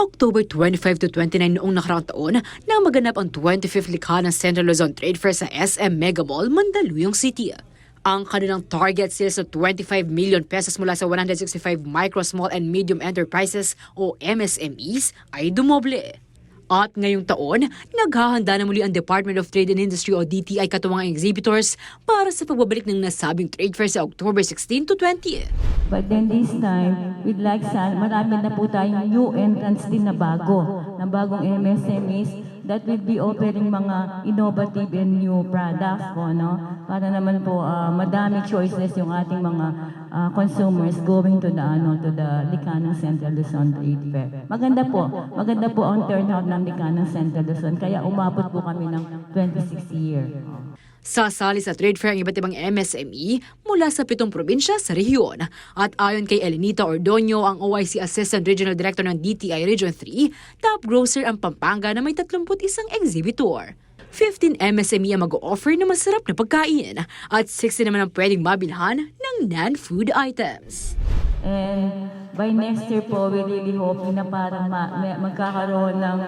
October 25 to 29 noong nakaraang taon nang maganap ang 25th likha ng Central Luzon Trade Fair sa SM Mega Mall, Mandaluyong City. Ang kanilang target sales of 25 million pesos mula sa 165 micro, small and medium enterprises o MSMEs ay dumoble. At ngayong taon, naghahanda na muli ang Department of Trade and Industry o DTI katuwang ang exhibitors para sa pagbabalik ng nasabing trade fair sa October 16 to 20. But then this time, we'd like sa marami na po tayong new entrants din na bago, na bagong MSMEs that will be offering mga innovative and new products po, no? Para naman po ah, madami choices yung ating mga ah, consumers going to the ano to the Licanang Central Luzon Trade Fair. Maganda po, maganda po ang turnout ng Licanang Central Luzon kaya umabot po kami ng 26 year. Sasali sa trade fair ang iba't ibang MSME mula sa pitong probinsya sa rehiyon. At ayon kay Elenita Ordonio, ang OIC Assistant Regional Director ng DTI Region 3, top grocer ang Pampanga na may 31 exhibitor. 15 MSME ang mag-offer ng masarap na pagkain at 60 naman ang pwedeng mabilhan ng non-food items. And by next year po, we really hope na parang ma- magkakaroon ng,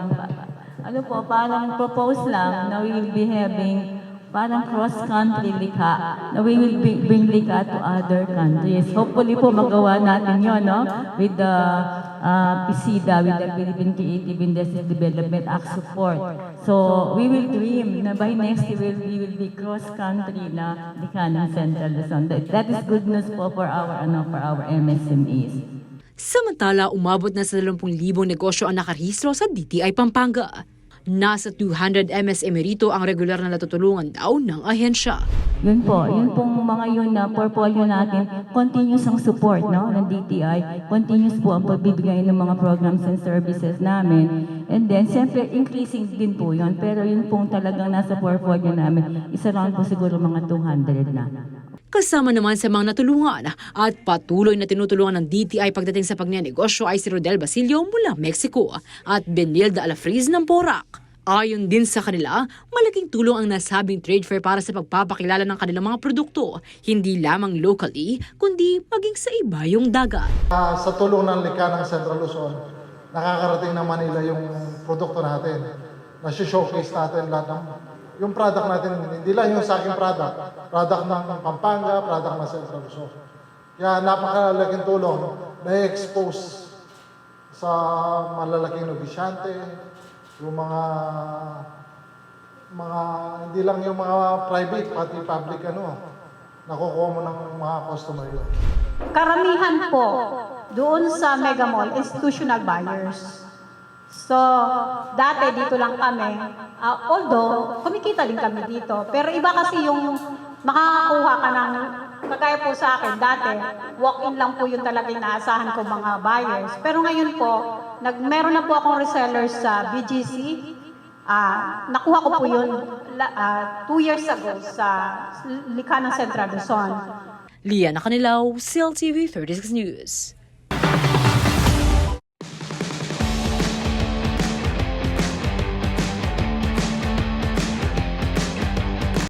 ano po, parang propose lang na we will be having parang cross-country likha, na we will be, bring likha to other countries. Hopefully po magawa natin yon no? With the uh, PISIDA, with the Philippine Creative Industry Development Act support. So we will dream na by next year we will, we will be cross-country na likha ng Central Luzon. That, that is good news po for our, ano, for our MSMEs. Samantala, umabot na sa 20,000 negosyo ang nakarehistro sa DTI Pampanga. Nasa 200 MSME rito ang regular na natutulungan daw ng ahensya. Yun po, yun pong mga yun na portfolio natin, continuous ang support no, ng DTI, continuous po ang pagbibigay ng mga programs and services namin. And then, siyempre, increasing din po yun, pero yun pong talagang nasa portfolio namin, isa round po siguro mga 200 na. Kasama naman sa mga natulungan at patuloy na tinutulungan ng DTI pagdating sa pagnenegosyo ay si Rodel Basilio mula Mexico at Benilda Alafriz ng Porac. Ayon din sa kanila, malaking tulong ang nasabing trade fair para sa pagpapakilala ng kanilang mga produkto, hindi lamang locally, kundi maging sa iba yung dagat. Ah, sa tulong ng Lika ng Central Luzon, nakakarating ng Manila yung produkto natin. Nasi-showcase natin lahat ng yung product natin, hindi lang yung sa aking product, product ng Pampanga, product ng Central Luzon. Kaya napakalaking tulong na expose sa malalaking negosyante, yung mga mga hindi lang yung mga private pati public ano nakukuha mo ng mga customer yun. Karamihan po doon sa Mega Mall, institutional buyers. So, dati dito lang kami. Ah, although, kumikita din kami dito. Pero iba kasi yung makakakuha ka ng, kagaya po sa akin, dati, walk-in lang po yung talagang inaasahan ko mga buyers. Pero ngayon po, nag, meron na po akong resellers sa BGC. Ah, nakuha ko po yun ah, two years ago sa Likha ng Central Luzon. Liana Canilaw, CLTV 36 News.